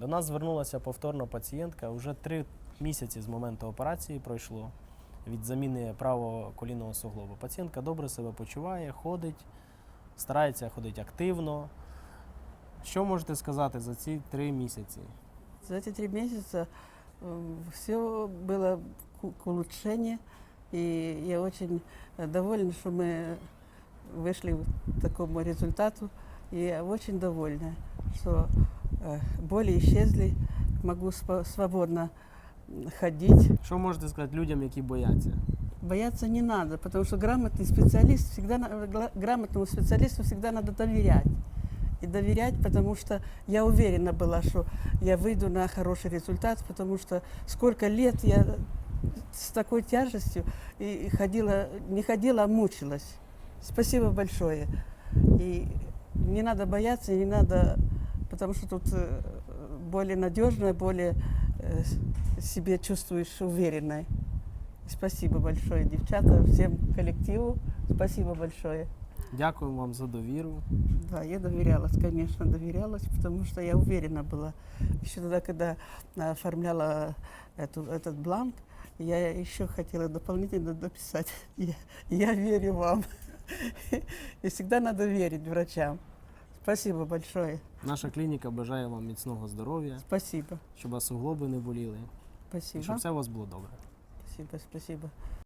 До нас звернулася повторно пацієнтка. Уже три місяці з моменту операції пройшло від заміни правого колінного суглобу. Пацієнтка добре себе почуває, ходить, старається ходити активно. Що можете сказати за ці три місяці? За эти три месяца все было к к улучшению, и я очень э, довольна, что мы вышли к такому результату. И я очень довольна, что э, боли исчезли, могу спо- свободно м, ходить. Що можете сказати людям, які бояться? Бояться не надо, потому что грамотный специалист всегда на- гла- грамотному специалисту всегда надо доверять. И доверять, потому что я уверена была, что я выйду на хороший результат, потому что сколько лет я с такой тяжестью и и ходила, не ходила, а мучилась. Спасибо большое. И не надо бояться, не надо, потому что тут э, более надежно, более э, себе чувствуешь уверенной. Спасибо большое, девчата, всем коллективу. Спасибо большое. Дякуємо вам за довіру. Да, я доверялась, конечно, доверялась, потому что я уверена была. Еще тогда, когда а, оформляла эту, этот бланк, я еще хотела дополнительно дописать. Я, я верю вам. И всегда надо верить врачам. Спасибо большое. Наша клініка бажає вам міцного здоров'я, Спасибо. щоб вас суглоби не боліли, і Спасибо. щоб все у вас було добре. Спасибо, спасибо.